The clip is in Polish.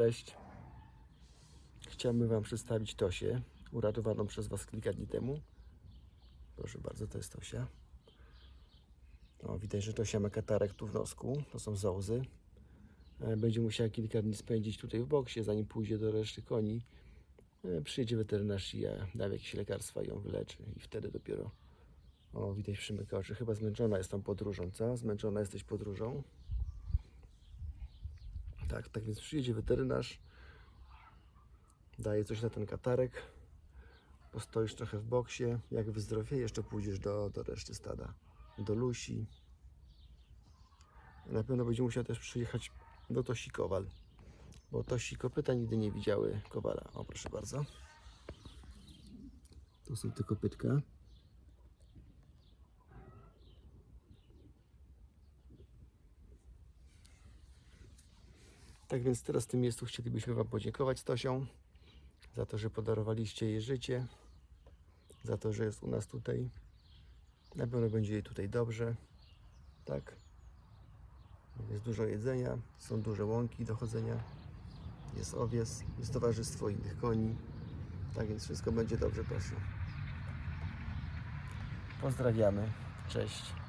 Cześć. Chciałbym Wam przedstawić Tosię, uratowaną przez Was kilka dni temu. Proszę bardzo, to jest Tosia. O, widać, że Tosia ma katarek tu w nosku. To są zołzy. E, Będzie musiała kilka dni spędzić tutaj w boksie, zanim pójdzie do reszty koni. E, Przyjedzie weterynarz i ja dam jakieś lekarstwa i ją wyleczy. I wtedy dopiero... O, widać przymyka oczy. Chyba zmęczona jest tą podróżą, co? Zmęczona jesteś podróżą? Tak, tak więc przyjedzie weterynarz, daje coś na ten katarek, postoisz trochę w boksie, jak wyzdrowieje, jeszcze pójdziesz do, do reszty stada, do Lusi. Na pewno będzie musiał też przyjechać do Tosi Kowal, bo Tosi kopyta nigdy nie widziały Kowala. O, proszę bardzo. To są te kopytka. Tak więc teraz w tym miejscu chcielibyśmy Wam podziękować z Tosią za to, że podarowaliście jej życie, za to, że jest u nas tutaj. Na pewno będzie jej tutaj dobrze. Tak. Jest dużo jedzenia, są duże łąki do chodzenia, jest owies, jest towarzystwo innych koni. Tak więc wszystko będzie dobrze, Tosiu. Pozdrawiamy. Cześć.